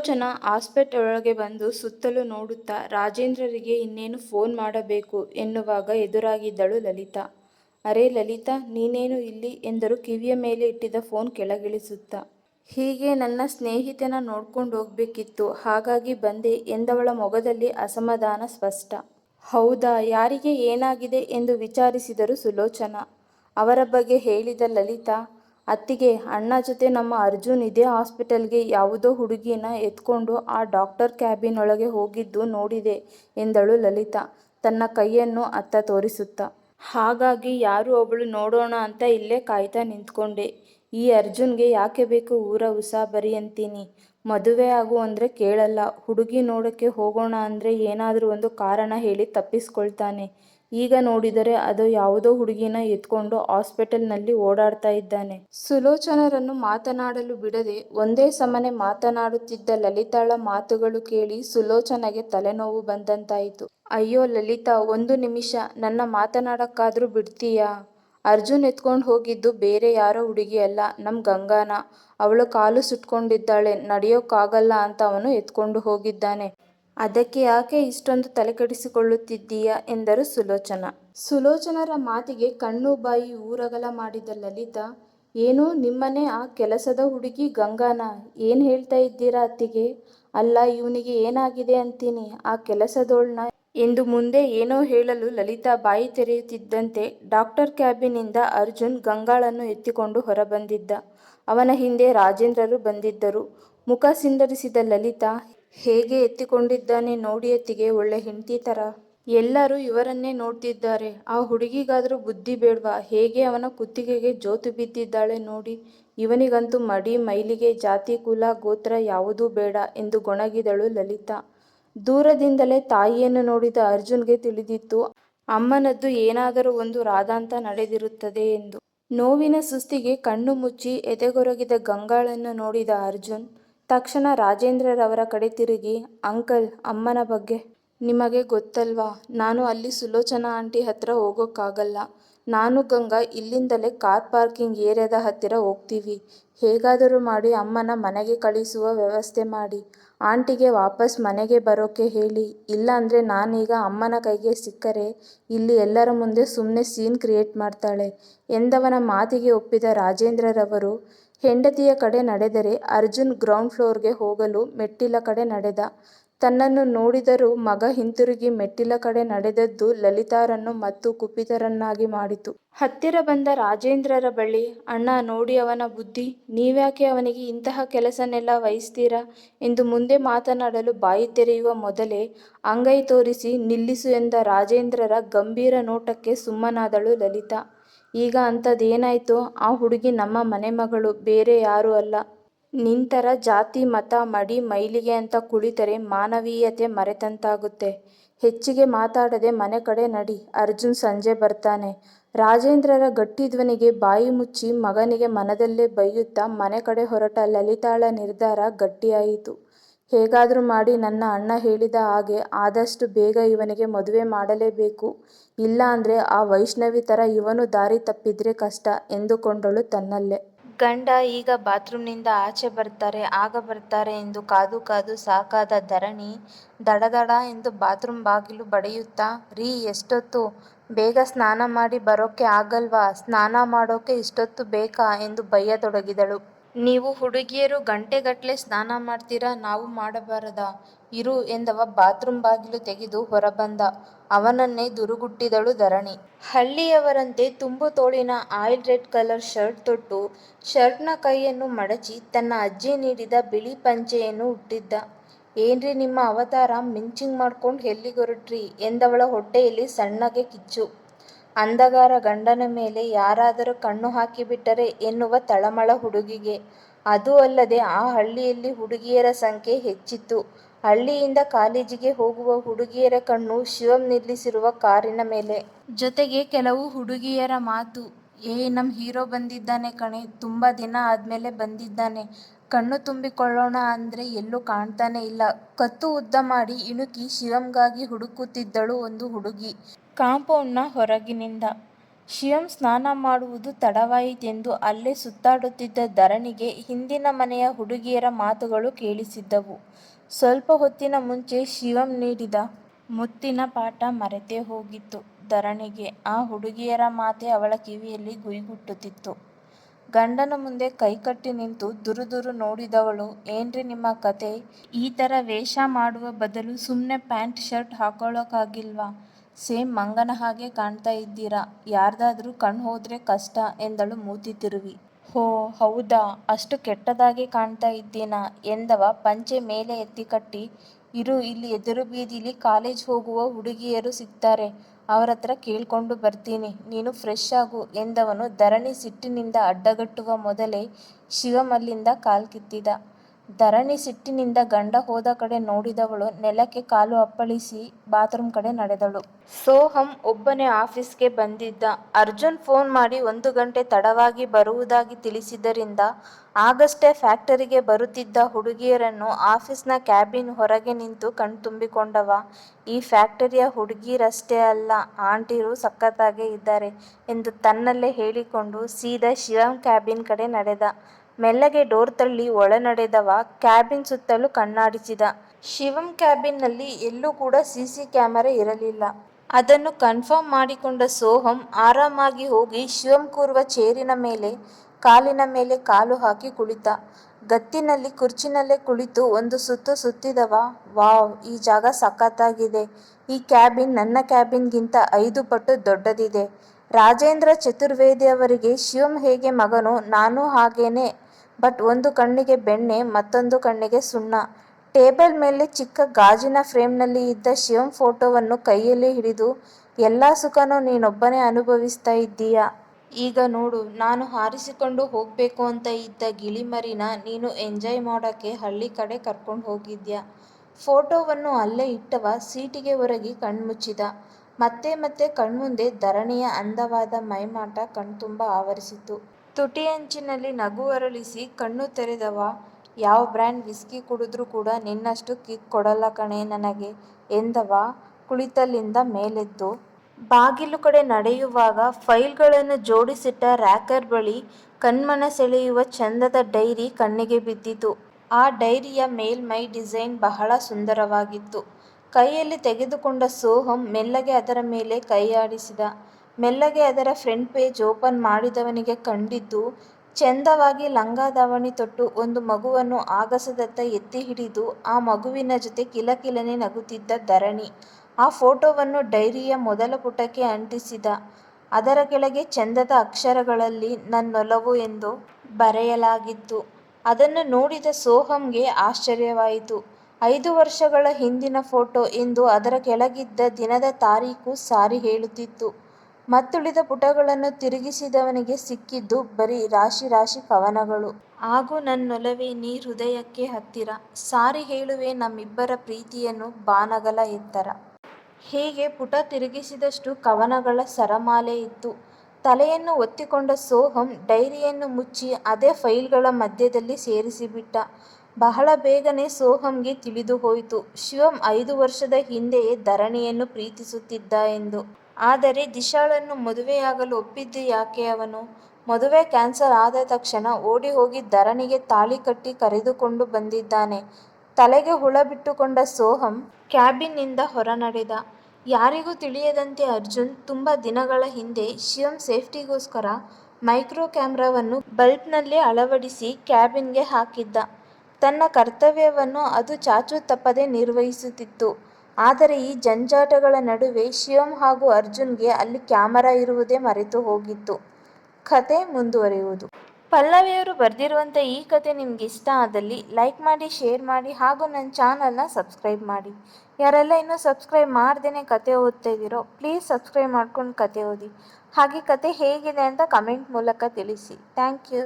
ಸುಲೋಚನಾ ಆಸ್ಪೆಟ್ ಒಳಗೆ ಬಂದು ಸುತ್ತಲೂ ನೋಡುತ್ತಾ ರಾಜೇಂದ್ರರಿಗೆ ಇನ್ನೇನು ಫೋನ್ ಮಾಡಬೇಕು ಎನ್ನುವಾಗ ಎದುರಾಗಿದ್ದಳು ಲಲಿತಾ. ಅರೆ ಲಲಿತಾ, ನೀನೇನು ಇಲ್ಲಿ ಎಂದರು ಕಿವಿಯ ಮೇಲೆ ಇಟ್ಟಿದ್ದ ಫೋನ್ ಕೆಳಗಿಳಿಸುತ್ತಾ. ಹೀಗೆ ನನ್ನ ಸ್ನೇಹಿತನ ನೋಡ್ಕೊಂಡು ಹೋಗ್ಬೇಕಿತ್ತು, ಹಾಗಾಗಿ ಬಂದೆ, ಎಂದವಳ ಮೊಗದಲ್ಲಿ ಅಸಮಾಧಾನ ಸ್ಪಷ್ಟ. ಹೌದಾ, ಯಾರಿಗೆ ಏನಾಗಿದೆ ಎಂದು ವಿಚಾರಿಸಿದರು ಸುಲೋಚನಾ. ಅವರ ಬಗ್ಗೆ ಹೇಳಿದ ಲಲಿತಾ ಅತ್ತಿಗೆ, ಅಣ್ಣ ಜೊತೆ ನಮ್ಮ ಅರ್ಜುನ್ ಇದೇ ಹಾಸ್ಪಿಟಲ್ಗೆ ಯಾವುದೋ ಹುಡುಗಿನ ಎತ್ಕೊಂಡು ಆ ಡಾಕ್ಟರ್ ಕ್ಯಾಬಿನ್ ಒಳಗೆ ಹೋಗಿದ್ದು ನೋಡಿದೆ, ಎಂದಳು ಲಲಿತಾ, ತನ್ನ ಕೈಯನ್ನು ಅತ್ತ ತೋರಿಸುತ್ತಾ. ಹಾಗಾಗಿ ಯಾರು ಅವಳು ನೋಡೋಣ ಅಂತ ಇಲ್ಲೇ ಕಾಯ್ತಾ ನಿಂತ್ಕೊಂಡೆ. ಈ ಅರ್ಜುನ್ಗೆ ಯಾಕೆ ಬೇಕು ಊರ ಉಸಾಬರಿ ಅಂತೀನಿ. ಮದುವೆ ಆಗು ಅಂದರೆ ಕೇಳಲ್ಲ. ಹುಡುಗಿ ನೋಡೋಕ್ಕೆ ಹೋಗೋಣ ಅಂದರೆ ಏನಾದರೂ ಒಂದು ಕಾರಣ ಹೇಳಿ ತಪ್ಪಿಸ್ಕೊಳ್ತಾನೆ. ಈಗ ನೋಡಿದರೆ ಅದು ಯಾವುದೋ ಹುಡುಗಿನ ಎತ್ಕೊಂಡು ಹಾಸ್ಪಿಟಲ್ನಲ್ಲಿ ಓಡಾಡ್ತಾ ಇದ್ದಾನೆ. ಸುಲೋಚನರನ್ನು ಮಾತನಾಡಲು ಬಿಡದೆ ಒಂದೇ ಸಮನೆ ಮಾತನಾಡುತ್ತಿದ್ದ ಲಲಿತಾಳ ಮಾತುಗಳು ಕೇಳಿ ಸುಲೋಚನಗೆ ತಲೆನೋವು ಬಂದಂತಾಯಿತು. ಅಯ್ಯೋ ಲಲಿತಾ, ಒಂದು ನಿಮಿಷ, ನನ್ನ ಮಾತನಾಡಕ್ಕಾದ್ರೂ ಬಿಡ್ತೀಯಾ. ಅರ್ಜುನ್ ಎತ್ಕೊಂಡು ಹೋಗಿದ್ದು ಬೇರೆ ಯಾರೋ ಹುಡುಗಿ ಅಲ್ಲ ನಮ್ಮ ಗಂಗಾನ. ಅವಳು ಕಾಲು ಸುಟ್ಕೊಂಡಿದ್ದಾಳೆ, ನಡೆಯೋಕ್ಕಾಗಲ್ಲ ಅಂತ ಅವನು ಎತ್ಕೊಂಡು ಹೋಗಿದ್ದಾನೆ. ಅದಕ್ಕೆ ಯಾಕೆ ಇಷ್ಟೊಂದು ತಲೆಕೆಡಿಸಿಕೊಳ್ಳುತ್ತಿದ್ದೀಯಾ ಎಂದರು ಸುಲೋಚನ ಸುಲೋಚನರ ಮಾತಿಗೆ ಕಣ್ಣು ಬಾಯಿ ಊರಗಲ ಮಾಡಿದ ಲಲಿತಾ, ಏನು ನಿಮ್ಮನೆ ಆ ಕೆಲಸದ ಹುಡುಗಿ ಗಂಗಾನ. ಏನು ಹೇಳ್ತಾ ಇದ್ದೀರಾ ಅತ್ತಿಗೆ. ಅಲ್ಲ, ಇವನಿಗೆ ಏನಾಗಿದೆ ಅಂತೀನಿ, ಆ ಕೆಲಸದೋಳ್ನ ಎಂದು ಮುಂದೆ ಏನೋ ಹೇಳಲು ಲಲಿತಾ ಬಾಯಿ ತೆರೆಯುತ್ತಿದ್ದಂತೆ ಡಾಕ್ಟರ್ ಕ್ಯಾಬಿನಿಂದ ಅರ್ಜುನ್ ಗಂಗಾಳನ್ನು ಎತ್ತಿಕೊಂಡು ಹೊರಬಂದಿದ್ದ. ಅವನ ಹಿಂದೆ ರಾಜೇಂದ್ರರು ಬಂದಿದ್ದರು. ಮುಖ ಸಿಂಡರಿಸಿದ ಲಲಿತಾ, ಹೇಗೆ ಎತ್ತಿಕೊಂಡಿದ್ದಾನೆ ನೋಡಿ ಎತ್ತಿಗೆ ಒಳ್ಳೆ ಹೆಂಡತಿ ಥರ ಎಲ್ಲರೂ ಇವರನ್ನೇ ನೋಡ್ತಿದ್ದಾರೆ. ಆ ಹುಡುಗಿಗಾದರೂ ಬುದ್ಧಿ ಬೇಡ್ವಾ ಹೇಗೆ ಅವನ ಕುತ್ತಿಗೆಗೆ ಜೋತು ಬಿದ್ದಿದ್ದಾಳೆ ನೋಡಿ. ಇವನಿಗಂತೂ ಮಡಿ, ಮೈಲಿಗೆ, ಜಾತಿ, ಕುಲ, ಗೋತ್ರ ಯಾವುದೂ ಬೇಡ ಎಂದು ಗೊಣಗಿದಳು ಲಲಿತಾ. ದೂರದಿಂದಲೇ ತಾಯಿಯನ್ನು ನೋಡಿದ ಅರ್ಜುನ್ಗೆ ತಿಳಿದಿತ್ತು, ಅಮ್ಮನದ್ದು ಏನಾದರೂ ಒಂದು ರಾಧಾಂತ ನಡೆದಿರುತ್ತದೆ ಎಂದು. ನೋವಿನ ಸುಸ್ತಿಗೆ ಕಣ್ಣು ಮುಚ್ಚಿ ಎದೆಗೊರಗಿದ ಗಂಗಾಳನ್ನು ನೋಡಿದ ಅರ್ಜುನ್ ತಕ್ಷಣ ರಾಜೇಂದ್ರರವರ ಕಡೆ ತಿರುಗಿ, ಅಂಕಲ್, ಅಮ್ಮನ ಬಗ್ಗೆ ನಿಮಗೆ ಗೊತ್ತಲ್ವಾ. ನಾನು ಅಲ್ಲಿ ಸುಲೋಚನಾ ಆಂಟಿ ಹತ್ರ ಹೋಗೋಕ್ಕಾಗಲ್ಲ. ನಾನು ಗಂಗಾ ಇಲ್ಲಿಂದಲೇ ಕಾರ್ ಪಾರ್ಕಿಂಗ್ ಏರಿಯಾದ ಹತ್ತಿರ ಹೋಗ್ತೀವಿ. ಹೇಗಾದರೂ ಮಾಡಿ ಅಮ್ಮನ ಮನೆಗೆ ಕಳಿಸುವ ವ್ಯವಸ್ಥೆ ಮಾಡಿ. ಆಂಟಿಗೆ ವಾಪಸ್ ಮನೆಗೆ ಬರೋಕೆ ಹೇಳಿ. ಇಲ್ಲಾಂದರೆ ನಾನೀಗ ಅಮ್ಮನ ಕೈಗೆ ಸಿಕ್ಕರೆ ಇಲ್ಲಿ ಎಲ್ಲರ ಮುಂದೆ ಸುಮ್ಮನೆ ಸೀನ್ ಕ್ರಿಯೇಟ್ ಮಾಡ್ತಾಳೆ ಎಂದವನ ಮಾತಿಗೆ ಒಪ್ಪಿದ ರಾಜೇಂದ್ರರವರು, ಹೆಂಡತಿಯ ಕಡೆ ನಡೆದರೆ ಅರ್ಜುನ್ ಗ್ರೌಂಡ್ ಫ್ಲೋರ್ಗೆ ಹೋಗಲು ಮೆಟ್ಟಿಲ ಕಡೆ ನಡೆದ. ತನ್ನನ್ನು ನೋಡಿದರೂ ಮಗ ಹಿಂತಿರುಗಿ ಮೆಟ್ಟಿಲ ಕಡೆ ನಡೆದದ್ದು ಲಲಿತಾರನ್ನು ಮತ್ತು ಕುಪಿತರನ್ನಾಗಿ ಮಾಡಿತು. ಹತ್ತಿರ ಬಂದ ರಾಜೇಂದ್ರರ ಬಳಿ ಅಣ್ಣ ನೋಡಿ ಅವನ ಬುದ್ಧಿ. ನೀವ್ಯಾಕೆ ಅವನಿಗೆ ಇಂತಹ ಕೆಲಸನೆಲ್ಲ ವಹಿಸ್ತೀರಾ ಎಂದು ಮುಂದೆ ಮಾತನಾಡಲು ಬಾಯಿ ತೆರೆಯುವ ಮೊದಲೇ ಅಂಗೈ ತೋರಿಸಿ ನಿಲ್ಲಿಸು ಎಂದ ರಾಜೇಂದ್ರರ ಗಂಭೀರ ನೋಟಕ್ಕೆ ಸುಮ್ಮನಾದಳು ಲಲಿತಾ. ಈಗ ಅಂಥದ್ದೇನಾಯ್ತೋ, ಆ ಹುಡುಗಿ ನಮ್ಮ ಮನೆ ಮಗಳು ಬೇರೆ ಯಾರೂ ಅಲ್ಲ. ನಿಂತರ ಜಾತಿ, ಮತ, ಮಡಿ, ಮೈಲಿಗೆ ಅಂತ ಕುಳಿತರೆ ಮಾನವೀಯತೆ ಮರೆತಂತಾಗುತ್ತೆ. ಹೆಚ್ಚಿಗೆ ಮಾತಾಡದೆ ಮನೆ ಕಡೆ ನಡಿ, ಅರ್ಜುನ್ ಸಂಜೆ ಬರ್ತಾನೆ. ರಾಜೇಂದ್ರರ ಗಟ್ಟಿ ಧ್ವನಿಗೆ ಬಾಯಿ ಮುಚ್ಚಿ ಮಗನಿಗೆ ಮನದಲ್ಲೇ ಬೈಯುತ್ತಾ ಮನೆ ಕಡೆ ಹೊರಟ ಲಲಿತಾಳ ನಿರ್ಧಾರ ಗಟ್ಟಿಯಾಯಿತು. ಹೇಗಾದರೂ ಮಾಡಿ ನನ್ನ ಅಣ್ಣ ಹೇಳಿದ ಹಾಗೆ ಆದಷ್ಟು ಬೇಗ ಇವನಿಗೆ ಮದುವೆ ಮಾಡಲೇಬೇಕು. ಇಲ್ಲ ಅಂದ್ರೆ ಆ ವೈಷ್ಣವಿ ಥರ ಇವನೂ ದಾರಿ ತಪ್ಪಿದ್ರೆ ಕಷ್ಟ ಎಂದುಕೊಂಡಳು ತನ್ನಲ್ಲೇ. ಗಂಡ ಈಗ ಬಾತ್ರೂಮ್ನಿಂದ ಆಚೆ ಬರ್ತಾರೆ, ಆಗ ಬರ್ತಾರೆ ಎಂದು ಕಾದು ಕಾದು ಸಾಕಾದ ಧರಣಿ ದಡದಡ ಎಂದು ಬಾತ್ರೂಮ್ ಬಾಗಿಲು ಬಡಿಯುತ್ತಾ, ರೀ ಎಷ್ಟೊತ್ತು. ಬೇಗ ಸ್ನಾನ ಮಾಡಿ ಬರೋಕೆ ಆಗಲ್ವಾ ಸ್ನಾನ ಮಾಡೋಕೆ ಇಷ್ಟೊತ್ತು ಬೇಕಾ ಎಂದು ಬೈಯತೊಡಗಿದಳು. ನೀವು ಹುಡುಗಿಯರು ಗಂಟೆಗಟ್ಟಲೆ ಸ್ನಾನ ಮಾಡ್ತೀರಾ ನಾವು ಮಾಡಬಾರದ ಇರು ಎಂದವ ಬಾತ್ರೂಮ್ ಬಾಗಿಲು ತೆಗೆದು ಹೊರಬಂದ. ಅವನನ್ನೇ ದುರುಗುಟ್ಟಿದಳು ಧರಣಿ. ಹಳ್ಳಿಯವರಂತೆ ತುಂಬು ತೋಳಿನ ಆಯಿಲ್ ರೆಡ್ ಕಲರ್ ಶರ್ಟ್ ತೊಟ್ಟು, ಶರ್ಟ್ನ ಕೈಯನ್ನು ಮಡಚಿ ತನ್ನ ಅಜ್ಜಿ ನೀಡಿದ ಬಿಳಿ ಪಂಚೆಯನ್ನು ಉಟ್ಟಿದ್ದ. ಏನ್ರಿ ನಿಮ್ಮ ಅವತಾರ ಮಿಂಚಿಂಗ್ ಮಾಡ್ಕೊಂಡು ಎಲ್ಲಿಗೊರಟ್ರಿ ಎಂದವಳ ಹೊಟ್ಟೆಯಲ್ಲಿ ಸಣ್ಣಗೆ ಕಿಚ್ಚು. ಅಂದಗಾರ ಗಂಡನ ಮೇಲೆ ಯಾರಾದರೂ ಕಣ್ಣು ಹಾಕಿಬಿಟ್ಟರೆ ಎನ್ನುವ ತಳಮಳ ಹುಡುಗಿಗೆ. ಅದೂ ಅಲ್ಲದೆ ಆ ಹಳ್ಳಿಯಲ್ಲಿ ಹುಡುಗಿಯರ ಸಂಖ್ಯೆ ಹೆಚ್ಚಿತ್ತು. ಹಳ್ಳಿಯಿಂದ ಕಾಲೇಜಿಗೆ ಹೋಗುವ ಹುಡುಗಿಯರ ಕಣ್ಣು ಶಿವಂ ನಿಲ್ಲಿಸಿರುವ ಕಾರಿನ ಮೇಲೆ. ಜೊತೆಗೆ ಕೆಲವು ಹುಡುಗಿಯರ ಮಾತು ಏ ನಮ್ ಹೀರೋ ಬಂದಿದ್ದಾನೆ ಕಣೆ, ತುಂಬಾ ದಿನ ಆದಮೇಲೆ ಬಂದಿದ್ದಾನೆ. ಕಣ್ಣು ತುಂಬಿಕೊಳ್ಳೋಣ ಅಂದ್ರೆ ಎಲ್ಲೂ ಕಾಣ್ತಾನೆ ಇಲ್ಲ ಕತ್ತು ಉದ್ದ ಮಾಡಿ ಇಣುಕಿ ಶಿವಂಗಾಗಿ ಹುಡುಕುತ್ತಿದ್ದಳು ಒಂದು ಹುಡುಗಿ ಕಾಂಪೌಂಡ್ನ ಹೊರಗಿನಿಂದ. ಶಿವಂ ಸ್ನಾನ ಮಾಡುವುದು ತಡವಾಯಿತೆಂದು ಅಲ್ಲೇ ಸುತ್ತಾಡುತ್ತಿದ್ದ ಧರಣಿಗೆ ಹಿಂದಿನ ಮನೆಯ ಹುಡುಗಿಯರ ಮಾತುಗಳು ಕೇಳಿಸಿದ್ದವು. ಸ್ವಲ್ಪ ಹೊತ್ತಿನ ಮುಂಚೆ ಶಿವಂ ನೀಡಿದ ಮುತ್ತಿನ ಪಾಠ ಮರೆತೇ ಹೋಗಿತ್ತು ಧರಣಿಗೆ. ಆ ಹುಡುಗಿಯರ ಮಾತೇ ಅವಳ ಕಿವಿಯಲ್ಲಿ ಗುಯ್ಗುಟ್ಟುತ್ತಿತ್ತು. ಗಂಡನ ಮುಂದೆ ಕೈಕಟ್ಟಿ ನಿಂತು ದುರುದುರು ನೋಡಿದವಳು, ಏನ್ರಿ ನಿಮ್ಮ ಕತೆ ಈ ಥರ ವೇಷ ಮಾಡುವ ಬದಲು ಸುಮ್ಮನೆ ಪ್ಯಾಂಟ್, ಶರ್ಟ್ ಹಾಕೊಳ್ಳೋಕ್ಕಾಗಿಲ್ವಾ ಸೇಮ್ ಮಂಗನ ಹಾಗೆ ಕಾಣ್ತಾ ಇದ್ದೀರಾ. ಯಾರ್ದಾದ್ರೂ ಕಣ್ಣು ಹೋದ್ರೆ ಕಷ್ಟ, ಎಂದಳು ಮೂತಿ ತಿರುವಿ. ಹೋ, ಹೌದಾ ಅಷ್ಟು ಕೆಟ್ಟದಾಗಿ ಕಾಣ್ತಾ ಇದ್ದೀನಾ ಎಂದವ ಪಂಚೆ ಮೇಲೆ ಎತ್ತಿ ಕಟ್ಟಿ. ಇರು, ಇಲ್ಲಿ ಎದುರು ಬೀದಿಲಿ ಕಾಲೇಜ್ ಹೋಗುವ ಹುಡುಗಿಯರು ಸಿಗ್ತಾರೆ. ಅವರತ್ರ ಕೇಳ್ಕೊಂಡು ಬರ್ತೀನಿ. ನೀನು ಫ್ರೆಶ್ ಆಗು ಎಂದವನು ಧರಣಿ ಸಿಟ್ಟಿನಿಂದ ಅಡ್ಡಗಟ್ಟುವ ಮೊದಲೇ ಶಿವಮಲ್ಲಿಂದ ಕಾಲ್ಕಿತ್ತಿದ. ಧರಣಿ ಸಿಟ್ಟಿನಿಂದ ಗಂಡ ಹೋದ ಕಡೆ ನೋಡಿದವಳು ನೆಲಕ್ಕೆ ಕಾಲು ಅಪ್ಪಳಿಸಿ ಬಾತ್ರೂಮ್ ಕಡೆ ನಡೆದಳು. ಸೋಹಂ ಒಬ್ಬನೇ ಆಫೀಸ್ಗೆ ಬಂದಿದ್ದ. ಅರ್ಜುನ್ ಫೋನ್ ಮಾಡಿ ಒಂದು ಗಂಟೆ ತಡವಾಗಿ ಬರುವುದಾಗಿ ತಿಳಿಸಿದ್ದರಿಂದ ಆಗಷ್ಟೇ ಫ್ಯಾಕ್ಟರಿಗೆ ಬರುತ್ತಿದ್ದ ಹುಡುಗಿಯರನ್ನು ಆಫೀಸ್ನ ಕ್ಯಾಬಿನ್ ಹೊರಗೆ ನಿಂತು ಕಣ್ತುಂಬಿಕೊಂಡವ ಈ ಫ್ಯಾಕ್ಟರಿಯ ಹುಡುಗೀರಷ್ಟೇ ಅಲ್ಲ ಆಂಟಿರು ಸಖತ್ತಾಗೇ ಇದ್ದಾರೆ ಎಂದು ತನ್ನಲ್ಲೇ ಹೇಳಿಕೊಂಡು ಸೀದಾ ಶಿವಂ ಕ್ಯಾಬಿನ್ ಕಡೆ ನಡೆದ. ಮೆಲ್ಲಗೆ ಡೋರ್ ತಳ್ಳಿ ಒಳ ನಡೆದವ ಕ್ಯಾಬಿನ್ ಸುತ್ತಲೂ ಕಣ್ಣಾಡಿಸಿದ. ಶಿವಂ ಕ್ಯಾಬಿನ್ನಲ್ಲಿ ಎಲ್ಲೂ ಕೂಡ ಸಿಸಿ ಕ್ಯಾಮೆರಾ ಇರಲಿಲ್ಲ. ಅದನ್ನು ಕನ್ಫರ್ಮ್ ಮಾಡಿಕೊಂಡ ಸೋಹಂ ಆರಾಮಾಗಿ ಹೋಗಿ ಶಿವಂ ಕೂರುವ ಚೇರಿನ ಮೇಲೆ, ಕಾಲಿನ ಮೇಲೆ ಕಾಲು ಹಾಕಿ ಕುಳಿತ. ಗತ್ತಿನಲ್ಲಿ ಕುರ್ಚಿನಲ್ಲೇ ಕುಳಿತು ಒಂದು ಸುತ್ತು ಸುತ್ತಿದವ, ವಾವ್, ಈ ಜಾಗ ಸಖತ್ತಾಗಿದೆ. ಈ ಕ್ಯಾಬಿನ್ ನನ್ನ ಕ್ಯಾಬಿನ್ಗಿಂತ ಐದು ಪಟ್ಟು ದೊಡ್ಡದಿದೆ. ರಾಜೇಂದ್ರ ಚತುರ್ವೇದಿ ಅವರಿಗೆ ಶಿವಂ ಹೇಗೆ ಮಗನೋ ನಾನು ಹಾಗೇನೇ ಬಟ್ ಒಂದು ಕಣ್ಣಿಗೆ ಬೆಣ್ಣೆ, ಮತ್ತೊಂದು ಕಣ್ಣಿಗೆ ಸುಣ್ಣ. ಟೇಬಲ್ ಮೇಲೆ ಚಿಕ್ಕ ಗಾಜಿನ ಫ್ರೇಮ್ನಲ್ಲಿ ಇದ್ದ ಶಿವಂ ಫೋಟೋವನ್ನು ಕೈಯಲ್ಲಿ ಹಿಡಿದು, ಎಲ್ಲ ಸುಖನೂ ನೀನೊಬ್ಬನೇ ಅನುಭವಿಸ್ತಾ ಇದ್ದೀಯ. ಈಗ ನೋಡು, ನಾನು ಹಾರಿಸಿಕೊಂಡು ಹೋಗಬೇಕು ಅಂತ ಇದ್ದ ಗಿಳಿಮರಿನ ನೀನು ಎಂಜಾಯ್ ಮಾಡೋಕ್ಕೆ ಹಳ್ಳಿ ಕಡೆ ಕರ್ಕೊಂಡು ಹೋಗಿದ್ಯಾ ಫೋಟೋವನ್ನು ಅಲ್ಲೇ ಇಟ್ಟವ ಸೀಟಿಗೆ ಒರಗಿ ಕಣ್ಮುಚ್ಚಿದ. ಮತ್ತೆ ಮತ್ತೆ ಕಣ್ಮುಂದೆ ಧರಣಿಯ ಅಂದವಾದ ಮೈಮಾಟ ಕಣ್ತುಂಬ ಆವರಿಸಿತು. ತುಟಿಯಂಚಿನಲ್ಲಿ ನಗು ಅರಳಿಸಿ ಕಣ್ಣು ತೆರೆದವ, ಯಾವ ಬ್ರ್ಯಾಂಡ್ ವಿಸ್ಕಿ ಕುಡಿದ್ರೂ ಕೂಡ ನಿನ್ನಷ್ಟು ಕಿಕ್ ಕೊಡಲ್ಲ ಕಣೆ ನನಗೆ, ಎಂದವ ಕುಳಿತಲ್ಲಿಂದ ಮೇಲೆದ್ದು. ಬಾಗಿಲು ಕಡೆ ನಡೆಯುವಾಗ ಫೈಲ್ಗಳನ್ನು ಜೋಡಿಸಿಟ್ಟ ರ್ಯಾಕರ್ ಬಳಿ ಕಣ್ಮನ ಸೆಳೆಯುವ ಚಂದದ ಡೈರಿ ಕಣ್ಣಿಗೆ ಬಿದ್ದಿತು. ಆ ಡೈರಿಯ ಮೇಲ್ಮೈ ಡಿಸೈನ್ ಬಹಳ ಸುಂದರವಾಗಿತ್ತು. ಕೈಯಲ್ಲಿ ತೆಗೆದುಕೊಂಡ ಸೋಹಂ ಮೆಲ್ಲಗೆ ಅದರ ಮೇಲೆ ಕೈಯಾಡಿಸಿದ. ಮೆಲ್ಲಗೆ ಅದರ ಫ್ರಂಟ್ ಪೇಜ್ ಓಪನ್ ಮಾಡಿದವನಿಗೆ ಕಂಡಿದ್ದು, ಚೆಂದವಾಗಿ ಲಂಗಾದಾವಣಿ ತೊಟ್ಟು ಒಂದು ಮಗುವನ್ನು ಆಗಸದತ್ತ ಎತ್ತಿ ಹಿಡಿದು, ಆ ಮಗುವಿನ ಜೊತೆ ಕಿಲಕಿಲನೆ ನಗುತ್ತಿದ್ದ ಧರಣಿ. ಆ ಫೋಟೋವನ್ನು ಡೈರಿಯ ಮೊದಲ ಪುಟಕ್ಕೆ ಅಂಟಿಸಿದ. ಅದರ ಕೆಳಗೆ ಚೆಂದದ ಅಕ್ಷರಗಳಲ್ಲಿ ನನ್ನೊಲವು ಎಂದು ಬರೆಯಲಾಗಿತ್ತು. ಅದನ್ನು ನೋಡಿದ ಸೋಹಂಗೆ ಆಶ್ಚರ್ಯವಾಯಿತು. ಐದು ವರ್ಷಗಳ ಹಿಂದಿನ ಫೋಟೋ ಎಂದು ಅದರ ಕೆಳಗಿದ್ದ ದಿನದ ತಾರೀಕು ಸಾರಿ ಹೇಳುತ್ತಿತ್ತು. ಮತ್ತುಳಿದ ಪುಟಗಳನ್ನು ತಿರುಗಿಸಿದವನಿಗೆ ಸಿಕ್ಕಿದ್ದು ಬರೀ ರಾಶಿ ರಾಶಿ ಕವನಗಳು. ಆಗು ನನ್ನೊಲವೇ, ನೀ ಹೃದಯಕ್ಕೆ ಹತ್ತಿರ. ಸಾರಿ ಹೇಳುವೆ ನಮ್ಮಿಬ್ಬರ ಪ್ರೀತಿಯನ್ನು ಬಾನಗಲ ಎತ್ತರ. ಹೀಗೆ ಪುಟ ತಿರುಗಿಸಿದಷ್ಟು ಕವನಗಳ ಸರಮಾಲೆ ಇತ್ತು. ತಲೆಯನ್ನು ಒತ್ತಿಕೊಂಡ ಸೋಹಂ ಡೈರಿಯನ್ನು ಮುಚ್ಚಿ ಅದೇ ಫೈಲ್ಗಳ ಮಧ್ಯದಲ್ಲಿ ಸೇರಿಸಿಬಿಟ್ಟ. ಬಹಳ ಬೇಗನೆ ಸೋಹಂಗೆ ತಿಳಿದು ಹೋಯಿತು ಶಿವಂ ಐದು ವರ್ಷದ ಹಿಂದೆಯೇ ಧರಣಿಯನ್ನು ಪ್ರೀತಿಸುತ್ತಿದ್ದ ಎಂದು. ಆದರೆ ದಿಶಾಳನ್ನು ಮದುವೆಯಾಗಲು ಒಪ್ಪಿದ್ದು ಯಾಕೆ ಅವನು? ಮದುವೆ ಕ್ಯಾನ್ಸಲ್ ಆದ ತಕ್ಷಣ ಓಡಿ ಹೋಗಿ ಧರಣಿಗೆ ತಾಳಿ ಕಟ್ಟಿ ಕರೆದುಕೊಂಡು ಬಂದಿದ್ದಾನೆ. ತಲೆಗೆ ಹುಳ ಬಿಟ್ಟುಕೊಂಡ ಸೋಹಂ ಕ್ಯಾಬಿನ್ ಹೊರನಡೆದ. ಹೊರ ನಡೆದ. ಯಾರಿಗೂ ತಿಳಿಯದಂತೆ ಅರ್ಜುನ್ ತುಂಬಾ ದಿನಗಳ ಹಿಂದೆ ಶಿವಂ ಸೇಫ್ಟಿಗೋಸ್ಕರ ಮೈಕ್ರೋ ಕ್ಯಾಮೆರಾವನ್ನು ಬಲ್ಬ್ನಲ್ಲಿ ಅಳವಡಿಸಿ ಕ್ಯಾಬಿನ್ಗೆ ಹಾಕಿದ್ದ. ತನ್ನ ಕರ್ತವ್ಯವನ್ನು ಅದು ಚಾಚೂ ತಪ್ಪದೆ ನಿರ್ವಹಿಸುತ್ತಿತ್ತು. ಆದರೆ ಈ ಜಂಜಾಟಗಳ ನಡುವೆ ಶಿವಂ ಹಾಗೂ ಅರ್ಜುನ್ಗೆ ಅಲ್ಲಿ ಕ್ಯಾಮರಾ ಇರುವುದೇ ಮರೆತು ಹೋಗಿತ್ತು. ಕತೆ ಮುಂದುವರಿಯುವುದು. ಪಲ್ಲವಿಯವರು ಬರೆದಿರುವಂಥ ಈ ಕತೆ ನಿಮ್ಗೆ ಇಷ್ಟ ಆದಲ್ಲಿ ಲೈಕ್ ಮಾಡಿ, ಶೇರ್ ಮಾಡಿ ಹಾಗೂ ನನ್ನ ಚಾನಲ್ನ ಸಬ್ಸ್ಕ್ರೈಬ್ ಮಾಡಿ. ಯಾರೆಲ್ಲ ಇನ್ನೂ ಸಬ್ಸ್ಕ್ರೈಬ್ ಮಾಡ್ದೇ ಕತೆ ಓದ್ತಾ ಇದ್ದೀರೋ, ಪ್ಲೀಸ್ ಸಬ್ಸ್ಕ್ರೈಬ್ ಮಾಡ್ಕೊಂಡು ಕತೆ ಓದಿ. ಹಾಗೆ ಕತೆ ಹೇಗಿದೆ ಅಂತ ಕಮೆಂಟ್ ಮೂಲಕ ತಿಳಿಸಿ. Thank you.